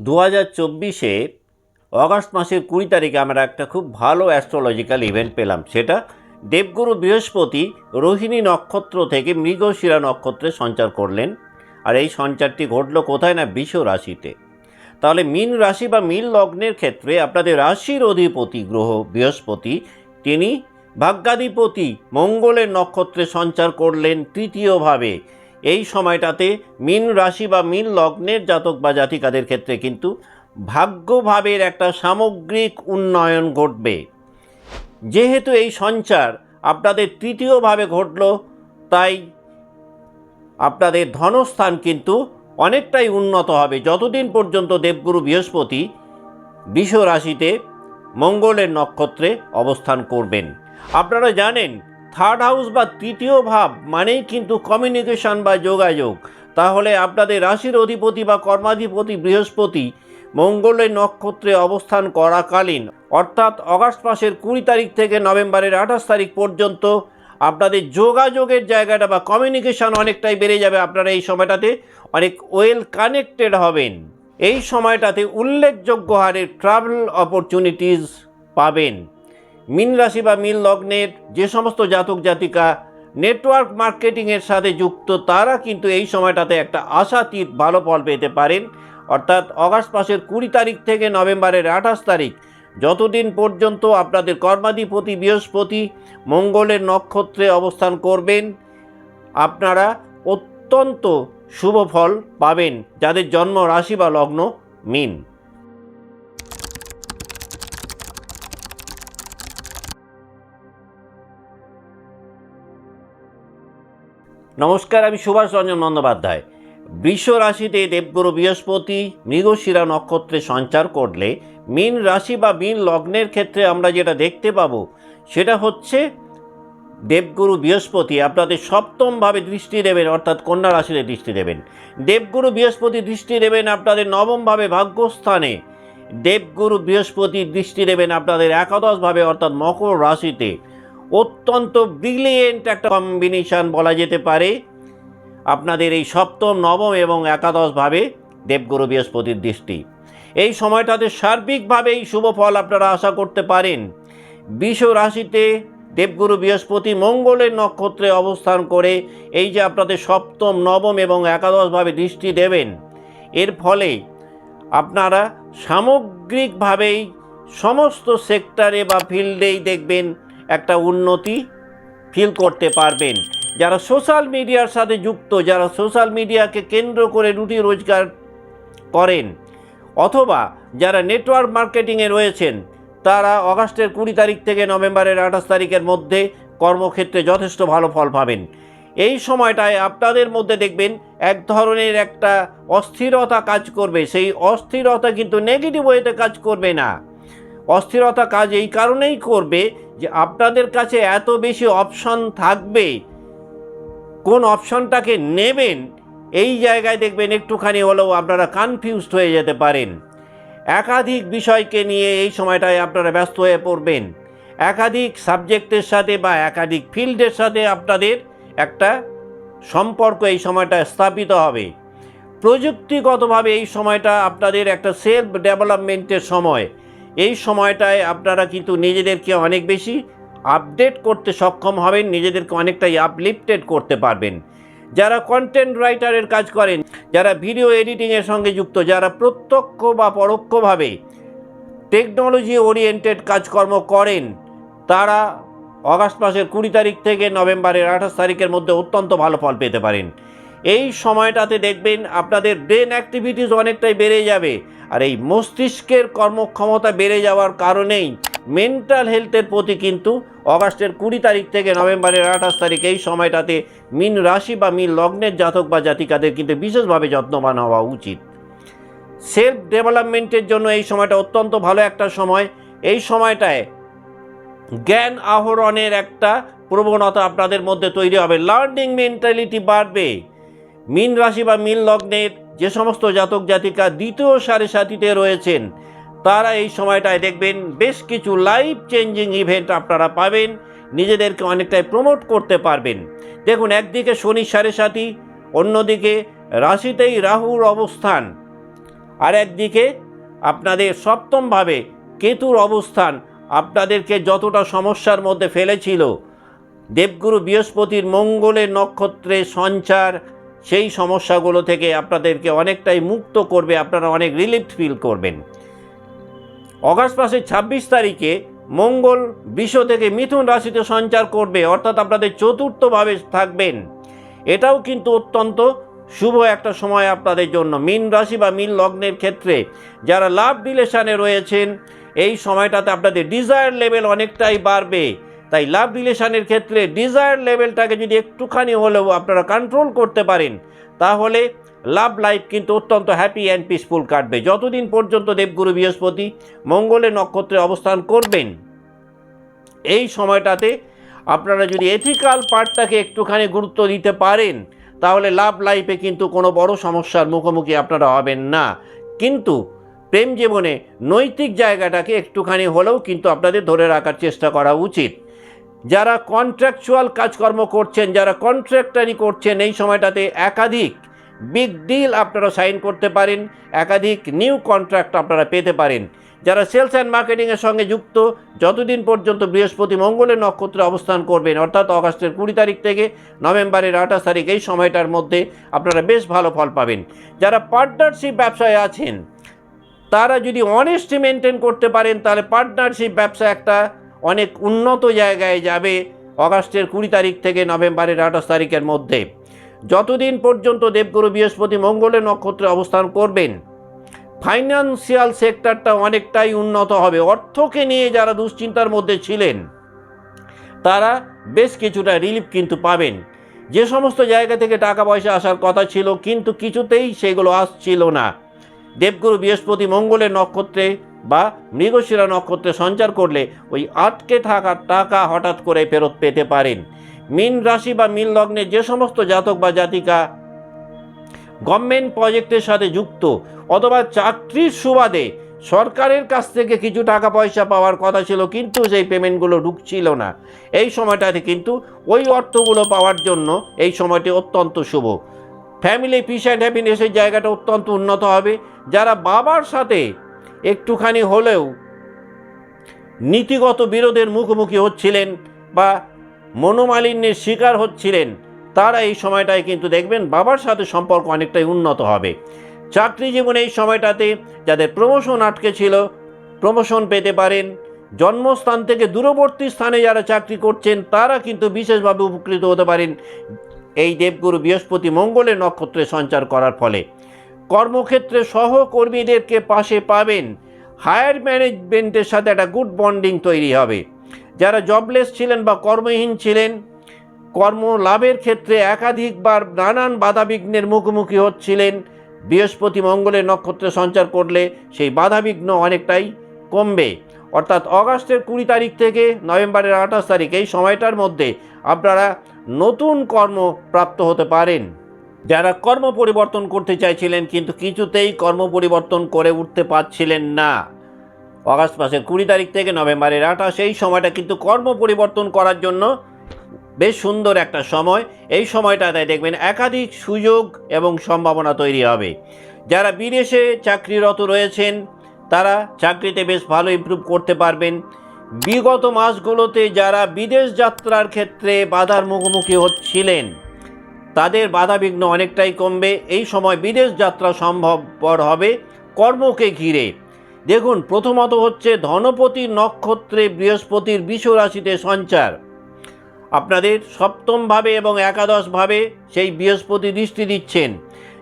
দু হাজার চব্বিশে অগাস্ট মাসের কুড়ি তারিখে আমরা একটা খুব ভালো অ্যাস্ট্রোলজিক্যাল ইভেন্ট পেলাম। সেটা দেবগুরু বৃহস্পতি রোহিণী নক্ষত্র থেকে মৃগশিরা নক্ষত্রে সঞ্চার করলেন। আর এই সঞ্চারটি ঘটল কোথায় না বিষ রাশিতে। তাহলে মীন রাশি বা মীন লগ্নের ক্ষেত্রে আপনাদের রাশির অধিপতি গ্রহ বৃহস্পতি, তিনি ভাগ্যাধিপতি মঙ্গলের নক্ষত্রে সঞ্চার করলেন তৃতীয়ভাবে। এই সময়টাতে মীন রাশি বা মীন লগ্নের জাতক বা জাতিকাদের ক্ষেত্রে কিন্তু ভাগ্যভাবের একটা সামগ্রিক উন্নয়ন ঘটবে। যেহেতু এই সঞ্চার আপনাদের তৃতীয়ভাবে ঘটল, তাই আপনাদের ধনস্থান কিন্তু অনেকটাই উন্নত হবে। যতদিন পর্যন্ত দেবগুরু বৃহস্পতি বিষ রাশিতে মঙ্গলের নক্ষত্রে অবস্থান করবেন। আপনারা জানেন থার্ড হাউস বা তৃতীয় ভাব মানেই কিন্তু কমিউনিকেশন বা যোগাযোগ। তাহলে আপনাদের রাশির অধিপতি বা কর্মাধিপতি বৃহস্পতি মঙ্গলের নক্ষত্রে অবস্থান করাকালীন, অর্থাৎ অগাস্ট মাসের কুড়ি তারিখ থেকে নভেম্বরের আঠাশ তারিখ পর্যন্ত আপনাদের যোগাযোগের জায়গাটা বা কমিউনিকেশন অনেকটাই বেড়ে যাবে আপনারা এই সময়টাতে, অনেক ওয়েল কানেক্টেড হবেন। এই সময়টাতে উল্লেখযোগ্য হারে ট্রাভেল অপরচুনিটিস পাবেন। মিন রাশি বা মিন লগ্নের যে সমস্ত জাতক জাতিকা নেটওয়ার্ক মার্কেটিংয়ের সাথে যুক্ত, তারা কিন্তু এই সময়টাতে একটা আশাতীত ভালো ফল পেতে পারেন। অর্থাৎ অগাস্ট মাসের কুড়ি তারিখ থেকে নভেম্বরের আঠাশ তারিখ যতদিন পর্যন্ত আপনাদের কর্মাধিপতি বৃহস্পতি মঙ্গলের নক্ষত্রে অবস্থান করবেন, আপনারা অত্যন্ত শুভ ফল পাবেন যাদের জন্ম রাশি বা লগ্ন মিন। নমস্কার, আমি সুভাষ রঞ্জন বন্দ্যোপাধ্যায়। বৃষ রাশিতে দেবগুরু বৃহস্পতি, মৃগশিরা নক্ষত্রে সঞ্চার করলে মীন রাশি বা মীন লগ্নের ক্ষেত্রে আমরা যেটা দেখতে পাবো, সেটা হচ্ছে দেবগুরু বৃহস্পতি। আপনাদের সপ্তমভাবে দৃষ্টি দেবেন, অর্থাৎ কন্যা রাশিতে দৃষ্টি দেবেন। দেবগুরু বৃহস্পতি দৃষ্টি দেবেন আপনাদের নবমভাবে ভাগ্যস্থানে। দেবগুরু বৃহস্পতি দৃষ্টি দেবেন আপনাদের একাদশভাবে, অর্থাৎ মকর রাশিতে। অত্যন্ত ব্রিলিয়েন্ট একটা কম্বিনেশন বলা যেতে পারে। আপনাদের এই সপ্তম, নবম এবং একাদশভাবে দেবগুরু বৃহস্পতির দৃষ্টি। এই সময়টাতে সার্বিকভাবে এই শুভ ফল আপনারা আশা করতে পারেন। বিষ রাশিতে দেবগুরু বৃহস্পতি মঙ্গলের নক্ষত্রে অবস্থান করে এই যে আপনাদের সপ্তম, নবম এবং একাদশভাবে দৃষ্টি দেবেন, এর ফলে আপনারা সামগ্রিকভাবেই সমস্ত সেক্টরে বা ফিল্ডেই দেখবেন একটা উন্নতি ফিল করতে পারবেন। যারা সোশ্যাল মিডিয়ার সাথে যুক্ত, যারা সোশ্যাল মিডিয়াকে কেন্দ্র করে রুটি রোজগার করেন, অথবা যারা নেটওয়ার্ক মার্কেটিংয়ে রয়েছেন, তারা অগাস্টের কুড়ি তারিখ থেকে নভেম্বরের আঠাশ তারিখের মধ্যে কর্মক্ষেত্রে যথেষ্ট ভালো ফল পাবেন। এই সময়টায় আপনাদের মধ্যে দেখবেন এক ধরনের একটা অস্থিরতা কাজ করবে। সেই অস্থিরতা কিন্তু নেগেটিভ ওয়েতে কাজ করবে না। অস্থিরতা কাজ এই কারণেই করবে যে আপনাদের কাছে এত বেশি অপশন থাকবে, কোন অপশনটাকে নেবেন, এই জায়গায় দেখবেন একটুখানি হলেও আপনারা কনফিউজড হয়ে যেতে পারেন। একাধিক বিষয়কে নিয়ে এই সময়টায় আপনারা ব্যস্ত হয়ে পড়বেন। একাধিক সাবজেক্টের সাথে বা একাধিক ফিল্ডের সাথে আপনাদের একটা সম্পর্ক এই সময়টা স্থাপিত হবে। প্রযুক্তিগতভাবে এই সময়টা আপনাদের একটা সেলফ ডেভেলপমেন্টের সময়। এই সময়টায় আপনারা কিন্তু নিজেদেরকে অনেক বেশি আপডেট করতে সক্ষম হবেন, নিজেদেরকে অনেকটাই আপলিফটেড করতে পারবেন। যারা কন্টেন্ট রাইটারের কাজ করেন, যারা ভিডিও এডিটিংয়ের সঙ্গে যুক্ত, যারা প্রত্যক্ষ বা পরোক্ষভাবে টেকনোলজি ওরিয়েন্টেড কাজকর্ম করেন, তারা অগাস্ট মাসের কুড়ি তারিখ থেকে নভেম্বরের আঠাশ তারিখের মধ্যে অত্যন্ত ভালো ফল পেতে পারেন। এই সময়টাতে দেখবেন আপনাদের ব্রেন অ্যাক্টিভিটিস অনেকটাই বেড়ে যাবে। আর এই মস্তিষ্কের কর্মক্ষমতা বেড়ে যাওয়ার কারণেই মেন্টাল হেলথের প্রতি কিন্তু অগাস্টের কুড়ি তারিখ থেকে নভেম্বরের আঠাশ তারিখ এই সময়টাতে মিন রাশি বা মিন লগ্নের জাতক বা জাতিকাদের কিন্তু বিশেষভাবে যত্নবান হওয়া উচিত। সেলফ ডেভেলপমেন্টের জন্য এই সময়টা অত্যন্ত ভালো একটা সময়। এই সময়টায় জ্ঞান আহরণের একটা প্রবণতা আপনাদের মধ্যে তৈরি হবে। লার্নিং মেন্টালিটি বাড়বে। মিন রাশি বা মিন লগ্নের যে সমস্ত জাতক জাতিকা দ্বিতীয় সাড়ে সাথীতে রয়েছেন, তারা এই সময়টায় দেখবেন বেশ কিছু লাইফ চেঞ্জিং ইভেন্ট আপনারা পাবেন, নিজেদেরকে অনেকটাই প্রমোট করতে পারবেন। দেখুন, একদিকে শনি সাড়ে সাথী, অন্যদিকে রাশিতেই রাহুর অবস্থান, আর একদিকে আপনাদের সপ্তমভাবে কেতুর অবস্থান আপনাদেরকে যতটা সমস্যার মধ্যে ফেলেছিল। দেবগুরু বৃহস্পতির মঙ্গলের নক্ষত্রে সঞ্চার সেই সমস্যাগুলো থেকে আপনাদেরকে অনেকটাই মুক্ত করবে, আপনারা অনেক রিলিফ ফিল করবেন। অগাস্ট মাসের ছাব্বিশ তারিখে মঙ্গল বিশ্ব থেকে মিথুন রাশিতে সঞ্চার করবে, অর্থাৎ আপনাদের চতুর্থভাবে থাকবেন। এটাও কিন্তু অত্যন্ত শুভ একটা সময় আপনাদের জন্য, মিন রাশি বা মিন লগ্নের ক্ষেত্রে। যারা লাভ রিলেশানে রয়েছেন, এই সময়টাতে আপনাদের ডিজায়ার লেভেল অনেকটাই বাড়বে। তাই লাভ রিলেশানের ক্ষেত্রে ডিজায়ার লেভেলটাকে যদি একটুখানি হলেও আপনারা কন্ট্রোল করতে পারেন, তাহলে লাভ লাইফ কিন্তু অত্যন্ত হ্যাপি অ্যান্ড পিসফুল কাটবে। যতদিন পর্যন্ত দেবগুরু বৃহস্পতি মঙ্গলের নক্ষত্রে অবস্থান করবেন, এই সময়টাতে আপনারা যদি এথিক্যাল পার্টটাকে একটুখানি গুরুত্ব দিতে পারেন, তাহলে লাভ লাইফে কিন্তু কোনো বড় সমস্যার মুখোমুখি আপনারা হবেন না। কিন্তু প্রেম জীবনে নৈতিক জায়গাটাকে একটুখানি হলেও কিন্তু আপনাদের ধরে রাখার চেষ্টা করা উচিত। যারা কন্ট্রাকচুয়াল কাজকর্ম করছেন, যারা কন্ট্রাক্টারি করছেন, এই সময়টাতে একাধিক বিগ ডিল আপনারা সাইন করতে পারেন, একাধিক নিউ কন্ট্রাক্ট আপনারা পেতে পারেন। যারা সেলস অ্যান্ড মার্কেটিংয়ের সঙ্গে যুক্ত, যতদিন পর্যন্ত বৃহস্পতি মঙ্গলের নক্ষত্রে অবস্থান করবেন, অর্থাৎ অগাস্টের কুড়ি তারিখ থেকে নভেম্বরের আঠাশ তারিখ, এই সময়টার মধ্যে আপনারা বেশ ভালো ফল পাবেন। যারা পার্টনারশিপ ব্যবসায় আছেন, তারা যদি অনেস্টি মেনটেন করতে পারেন, তাহলে পার্টনারশিপ ব্যবসা একটা অনেক উন্নত জায়গায় যাবে অগাস্টের কুড়ি তারিখ থেকে নভেম্বরের আঠাশ তারিখের মধ্যে। যতদিন পর্যন্ত দেবগুরু বৃহস্পতি মঙ্গলের নক্ষত্রে অবস্থান করবেন ফাইন্যান্সিয়াল সেক্টরটা অনেকটাই উন্নত হবে। অর্থকে নিয়ে যারা দুশ্চিন্তার মধ্যে ছিলেন, তারা বেশ কিছুটা রিলিফ কিন্তু পাবেন। যে সমস্ত জায়গা থেকে টাকা পয়সা আসার কথা ছিল, কিন্তু কিছুতেই সেগুলো আসছিল না। দেবগুরু বৃহস্পতি মঙ্গলের নক্ষত্রে বা মৃগশিরা নক্ষত্রে সঞ্চার করলে ওই আটকে থাকা টাকা হঠাৎ করে ফেরত পেতে পারেন। মিন রাশি বা মিন লগ্নে যে সমস্ত জাতক বা জাতিকা গভর্নমেন্ট প্রজেক্টের সাথে যুক্ত অথবা চাকরির সুবাদে সরকারের কাছ থেকে কিছু টাকা পয়সা পাওয়ার কথা ছিল কিন্তু সেই পেমেন্টগুলো ঢুকছিল না। এই সময়টাতে কিন্তু ওই অর্থগুলো পাওয়ার জন্য এই সময়টি অত্যন্ত শুভ। ফ্যামিলি পিস অ্যান্ড হ্যাপিনেসের জায়গাটা অত্যন্ত উন্নত হবে। যারা বাবার সাথে একটুখানি হলেও নীতিগত বিরোধের মুখোমুখি হচ্ছিলেন বা মনোমালিন্যের শিকার হচ্ছিলেন, তারা এই সময়টায় কিন্তু দেখবেন বাবার সাথে সম্পর্ক অনেকটাই উন্নত হবে। চাকরি জীবনে এই সময়টাতে যাদের প্রমোশন আটকে ছিল প্রমোশন পেতে পারেন, জন্মস্থান থেকে দূরবর্তী স্থানে যারা চাকরি করছেন, তারা কিন্তু বিশেষভাবে উপকৃত হতে পারেন। এই দেবগুরু বৃহস্পতি মঙ্গলের নক্ষত্রে সঞ্চার করার ফলে। কর্মক্ষেত্রে সহকর্মীদেরকে পাশে পাবেন। হায়ার ম্যানেজমেন্টের সাথে একটা গুড বন্ডিং তৈরি হবে। যারা জবলেস ছিলেন বা কর্মহীন ছিলেন কর্ম লাভের ক্ষেত্রে একাধিকবার নানান বাধাবিঘ্নের মুখোমুখি হচ্ছিলেন। বৃহস্পতি মঙ্গলের নক্ষত্রে সঞ্চার করলে সেই বাধাবিঘ্ন অনেকটাই কমবে। অর্থাৎ অগাস্টের কুড়ি তারিখ থেকে নভেম্বরের আঠাশ তারিখ এই সময়টার মধ্যে আপনারা নতুন কর্ম প্রাপ্ত হতে পারেন। যারা কর্ম পরিবর্তন করতে চাইছিলেন, কিন্তু কিছুতেই কর্ম পরিবর্তন করে উঠতে পারছিলেন না। অগাস্ট মাসের কুড়ি তারিখ থেকে নভেম্বরের আঠাশ, এই সময়টা কিন্তু কর্ম পরিবর্তন করার জন্য বেশ সুন্দর একটা সময়। এই সময়টাতে দেখবেন একাধিক সুযোগ এবং সম্ভাবনা তৈরি হবে। যারা বিদেশে চাকরিরত রয়েছেন, তারা চাকরিতে বেশ ভালো ইমপ্রুভ করতে পারবেন। বিগত মাসগুলোতে যারা বিদেশ যাত্রার ক্ষেত্রে বাধার মুখোমুখি হচ্ছিলেন তাদের বাধাবিঘ্ন অনেকটাই কমবে। এই সময় বিদেশ যাত্রা সম্ভবপর হবে কর্মকে ঘিরে। দেখুন, প্রথমত হচ্ছে ধনপতি নক্ষত্রে বৃহস্পতির রাশিতে সঞ্চার। আপনাদের সপ্তমভাবে এবং একাদশভাবে সেই বৃহস্পতি দৃষ্টি দিচ্ছেন।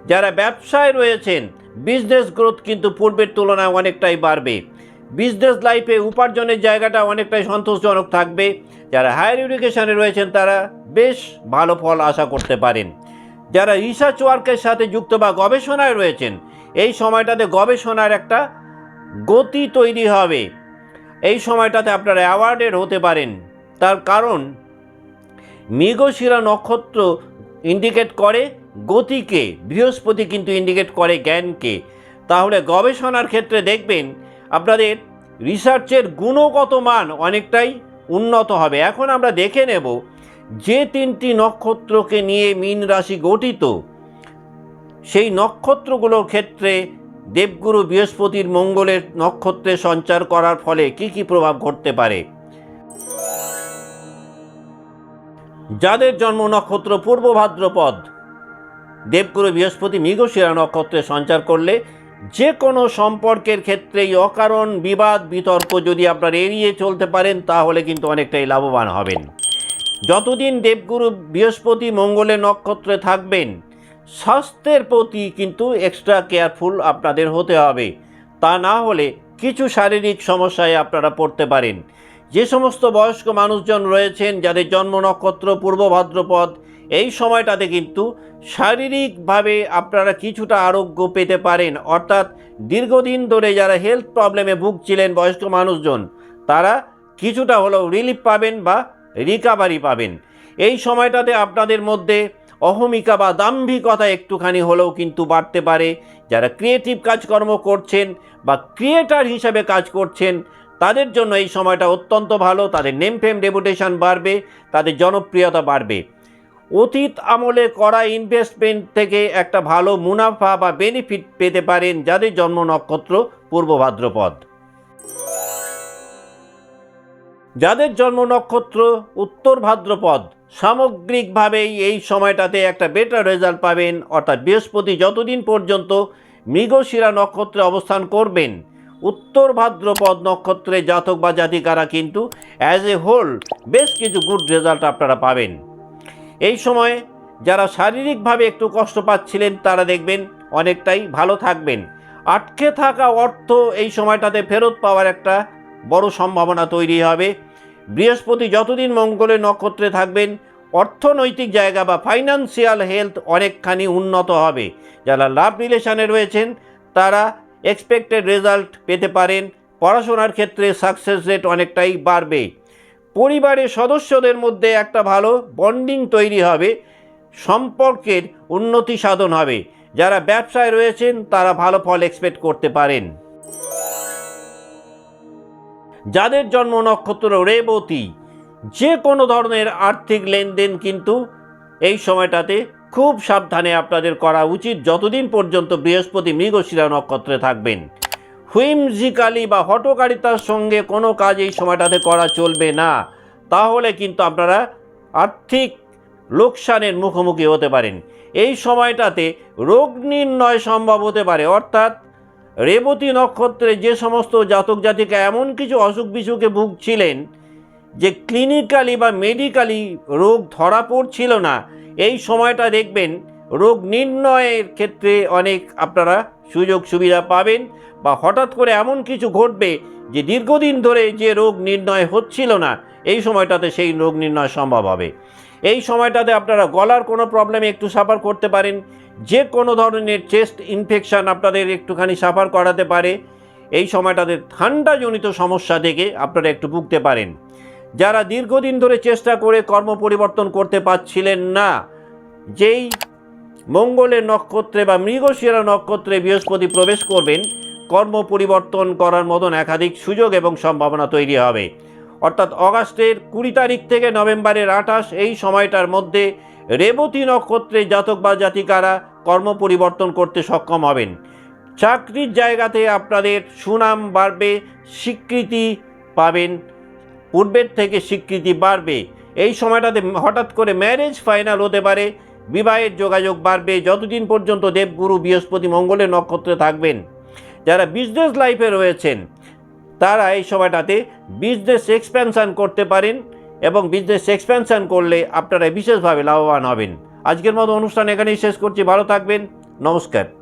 যারা ব্যবসায় রয়েছেন বিজনেস গ্রোথ কিন্তু পূর্বের তুলনায় অনেকটাই বাড়বে। বিজনেস লাইফে উপার্জনের জায়গাটা অনেকটাই সন্তোষজনক থাকবে। যারা হায়ার এডুকেশনে রয়েছেন, তারা বেশ ভালো ফল আশা করতে পারেন। যারা রিসার্চ ওয়ার্কের সাথে যুক্ত বা গবেষণায় রয়েছেন, এই সময়টাতে গবেষণার একটা গতি তৈরি হবে। এই সময়টাতে আপনারা অ্যাওয়ার্ডের হতে পারেন। তার কারণ, মৃগশিরা নক্ষত্র ইন্ডিকেট করে গতিকে, বৃহস্পতি কিন্তু ইন্ডিকেট করে জ্ঞানকে। তাহলে গবেষণার ক্ষেত্রে দেখবেন আপনাদের রিসার্চের গুণগত মান অনেকটাই উন্নত হবে। এখন আমরা দেখে নেব যে তিনটি নক্ষত্রকে নিয়ে মীন রাশি গঠিত, সেই নক্ষত্রগুলোর ক্ষেত্রে দেবগুরু বৃহস্পতির মঙ্গলের নক্ষত্রে সঞ্চার করার ফলে কি কি প্রভাব ঘটতে পারে? যাদের জন্ম নক্ষত্র পূর্ব ভাদ্রপদ, দেবগুরু বৃহস্পতি মৃগশিরা নক্ষত্রে সঞ্চার করলে যে কোনো সম্পর্কের ক্ষেত্রেই অকারণ, বিবাদ, বিতর্ক যদি আপনারা এড়িয়ে চলতে পারেন, তাহলে কিন্তু অনেকটাই লাভবান হবেন। যতদিন দেবগুরু বৃহস্পতি মঙ্গলের নক্ষত্রে থাকবেন, স্বাস্থ্যের প্রতি কিন্তু এক্সট্রা কেয়ারফুল আপনাদের হতে হবে। তা না হলে কিছু শারীরিক সমস্যায় আপনারা পড়তে পারেন। যে সমস্ত বয়স্ক মানুষজন রয়েছেন, যাদের জন্ম নক্ষত্র পূর্ব ভাদ্রপদ এই সময়টাতে কিন্তু শারীরিকভাবে আপনারা কিছুটা আরোগ্য পেতে পারেন। অর্থাৎ দীর্ঘদিন ধরে যারা হেলথ প্রবলেমে ভুগছিলেন বয়স্ক মানুষজন, তারা কিছুটা হলেও রিলিফ পাবেন বা রিকাভারি পাবেন। এই সময়টাতে আপনাদের মধ্যে অহমিকা বা দাম্ভিকতা একটুখানি হলেও কিন্তু বাড়তে পারে। যারা ক্রিয়েটিভ কাজকর্ম করছেন বা ক্রিয়েটার হিসাবে কাজ করছেন, তাদের জন্য এই সময়টা অত্যন্ত ভালো। তাদের নেম ফেম বাড়বে, তাদের জনপ্রিয়তা বাড়বে। অতীত আমলে করা ইনভেস্টমেন্ট থেকে একটা ভালো মুনাফা বা বেনিফিট পেতে পারেন যাদের জন্ম নক্ষত্র পূর্ব ভাদ্রপদ। যাদের জন্ম নক্ষত্র উত্তর ভাদ্রপদ, সামগ্রিকভাবেই এই সময়টাতে একটা বেটার রেজাল্ট পাবেন। অর্থাৎ বৃহস্পতি যতদিন পর্যন্ত মৃগশিরা নক্ষত্রে অবস্থান করবেন, উত্তর ভাদ্রপদ নক্ষত্রে জাতক বা জাতিকারা কিন্তু অ্যাজ এ হোল বেশ কিছু গুড রেজাল্ট আপনারা পাবেন। এই সময়ে যারা শারীরিকভাবে একটু কষ্ট পাচ্ছিলেন, তারা দেখবেন অনেকটাই ভালো থাকবেন। আটকে থাকা অর্থ এই সময়টাতে ফেরত পাওয়ার একটা বড় সম্ভাবনা তৈরি হবে। বৃহস্পতি যতদিন মঙ্গলের নক্ষত্রে থাকবেন, অর্থনৈতিক জায়গা বা ফাইন্যান্সিয়াল হেলথ অনেকখানি উন্নত হবে। যারা লাভ রিলেশনে রয়েছেন, তারা এক্সপেক্টেড রেজাল্ট পেতে পারেন। পড়াশোনার ক্ষেত্রে সাকসেস রেট অনেকটাই বাড়বে। পরিবারের সদস্যদের মধ্যে একটা ভালো বন্ডিং তৈরি হবে, সম্পর্কের উন্নতি সাধন হবে। যারা ব্যবসায় রয়েছেন, তারা ভালো ফল এক্সপেক্ট করতে পারেন। যাদের জন্ম নক্ষত্র রেবতী, যে কোনো ধরনের আর্থিক লেনদেন কিন্তু এই সময়টাতে খুব সাবধানে আপনাদের করা উচিত। যতদিন পর্যন্ত বৃহস্পতি মৃগশিরা নক্ষত্রে থাকবেন। হুইমজিক্যালি বা হটকারিতার সঙ্গে কোনো কাজ এই সময়টাতে করা চলবে না। তাহলে কিন্তু আপনারা আর্থিক লোকসানের মুখোমুখি হতে পারেন। এই সময়টাতে রোগ নির্ণয় সম্ভব হতে পারে। অর্থাৎ রেবতী নক্ষত্রে যে সমস্ত জাতক জাতিকা এমন কিছু অসুখ বিসুখে ভুগছিলেন যে ক্লিনিক্যালি বা মেডিক্যালি রোগ ধরা পড়ছিল না, এই সময়টা দেখবেন রোগ নির্ণয়ের ক্ষেত্রে অনেক আপনারা সুযোগ সুবিধা পাবেন বা হঠাৎ করে এমন কিছু ঘটবে যে দীর্ঘদিন ধরে যে রোগ নির্ণয় হচ্ছিল না, এই সময়টাতে সেই রোগ নির্ণয় সম্ভব হবে। এই সময়টাতে আপনারা গলার কোনো প্রবলেমে একটু সাফার করতে পারেন, যে কোনো ধরনের চেস্ট ইনফেকশান আপনাদের একটুখানি সাফার করাতে পারে, এই সময়টাতে ঠান্ডাজনিত সমস্যা থেকে আপনারা একটু ভুগতে পারেন। যারা দীর্ঘদিন ধরে চেষ্টা করে কর্ম পরিবর্তন করতে পারছিলেন না, যেই মঙ্গলের নক্ষত্রে বা মৃগশিরা নক্ষত্রে বৃহস্পতি প্রবেশ করবেন, কর্ম পরিবর্তন করার মতন একাধিক সুযোগ এবং সম্ভাবনা তৈরি হবে। অর্থাৎ অগাস্টের কুড়ি তারিখ থেকে নভেম্বরের আঠাশ, এই সময়টার মধ্যে রেবতী নক্ষত্রে জাতক বা জাতিকারা কর্ম পরিবর্তন করতে সক্ষম হবেন। চাকরির জায়গাতে আপনাদের সুনাম বাড়বে, স্বীকৃতি পাবেন, পূর্বের থেকে স্বীকৃতি বাড়বে। এই সময়টাতে হঠাৎ করে ম্যারেজ ফাইনাল হতে পারে বিবাহের যোগাযোগ বাড়বে। যতদিন পর্যন্ত দেবগুরু বৃহস্পতি মঙ্গলের নক্ষত্রে থাকবেন, যারা বিজনেস লাইফে রয়েছেন, তারা এই সময়টাতে বিজনেস এক্সপ্যানশান করতে পারেন এবং বিজনেস এক্সপ্যানশান করলে আপনারা বিশেষভাবে লাভবান হবেন। আজকের মতো অনুষ্ঠান এখানেই শেষ করছি। ভালো থাকবেন। নমস্কার।